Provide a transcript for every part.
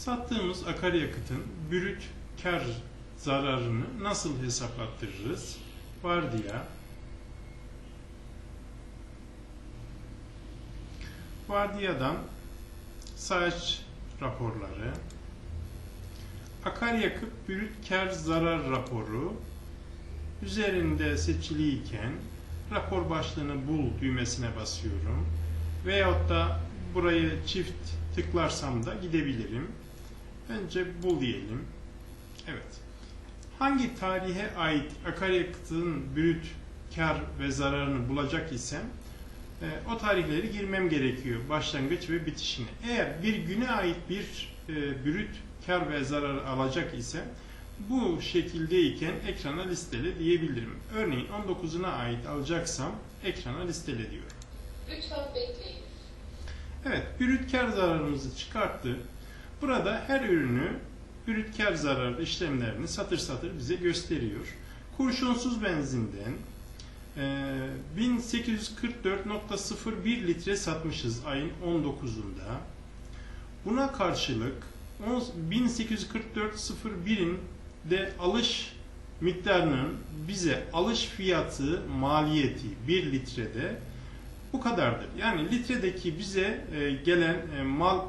Sattığımız akaryakıtın brüt kar zararını nasıl hesaplattırırız? Vardiya Vardiyadan sayaç raporları akaryakıt brüt kar zarar raporu üzerinde seçiliyken rapor başlığını bul düğmesine basıyorum. Veyahut da burayı çift tıklarsam da gidebilirim. Önce bul diyelim. Evet. Hangi tarihe ait akaryakıtın brüt kar ve zararını bulacak isem e, o tarihleri girmem gerekiyor başlangıç ve bitişini. Eğer bir güne ait bir e, brüt kar ve zarar alacak ise bu şekildeyken ekrana listele diyebilirim. Örneğin 19'una ait alacaksam ekrana listele diyorum. Lütfen bekleyin. Evet, brüt kar zararımızı çıkarttı. Burada her ürünü brüt kar zararı işlemlerini satır satır bize gösteriyor. Kurşunsuz benzinden e, 1844.01 litre satmışız ayın 19'unda. Buna karşılık 1844.01'in de alış miktarının bize alış fiyatı maliyeti 1 litrede bu kadardır. Yani litredeki bize e, gelen e, mal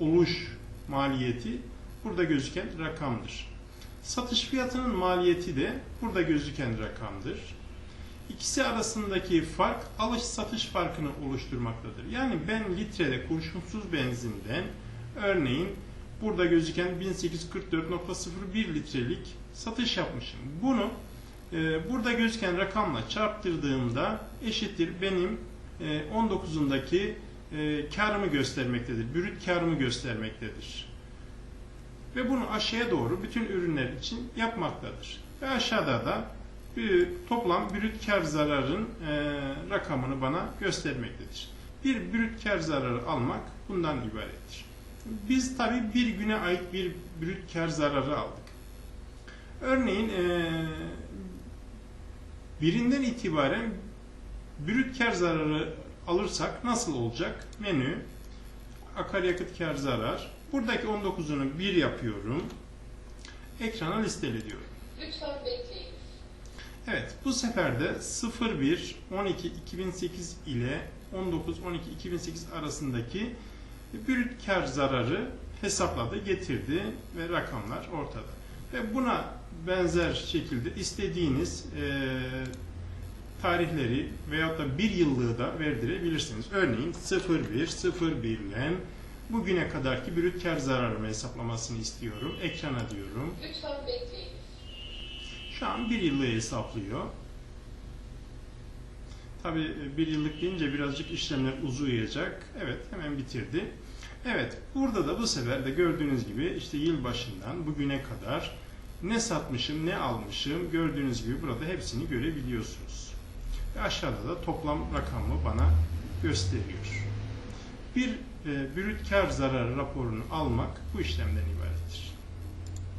oluş maliyeti burada gözüken rakamdır. Satış fiyatının maliyeti de burada gözüken rakamdır. İkisi arasındaki fark alış satış farkını oluşturmaktadır. Yani ben litrede kurşunsuz benzinden örneğin burada gözüken 1844.01 litrelik satış yapmışım. Bunu e, burada gözüken rakamla çarptırdığımda eşittir benim e, 19'undaki e, karımı göstermektedir. Brüt karımı göstermektedir. Ve bunu aşağıya doğru bütün ürünler için yapmaktadır. Ve aşağıda da bir toplam brüt kar zararın e, rakamını bana göstermektedir. Bir brüt kar zararı almak bundan ibarettir. Biz tabi bir güne ait bir brüt kar zararı aldık. Örneğin e, birinden itibaren brüt kar zararı alırsak nasıl olacak? Menü, akaryakıt kar zarar. Buradaki 19'unu 1 yapıyorum. Ekrana listele diyorum. Lütfen bekleyin. Evet, bu sefer de 01 12 2008 ile 19 12 2008 arasındaki brüt kar zararı hesapladı, getirdi ve rakamlar ortada. Ve buna benzer şekilde istediğiniz e, tarihleri veyahut da bir yıllığı da verdirebilirsiniz. Örneğin 01 01 ile bugüne kadarki brüt kar zararımı hesaplamasını istiyorum. Ekrana diyorum. Lütfen bekleyin. Şu an bir yıllığı hesaplıyor. Tabi bir yıllık deyince birazcık işlemler uzayacak. Evet hemen bitirdi. Evet burada da bu sefer de gördüğünüz gibi işte yıl başından bugüne kadar ne satmışım ne almışım gördüğünüz gibi burada hepsini görebiliyorsunuz. Ve aşağıda da toplam rakamı bana gösteriyor. Bir e, brüt kar zararı raporunu almak bu işlemden ibaret.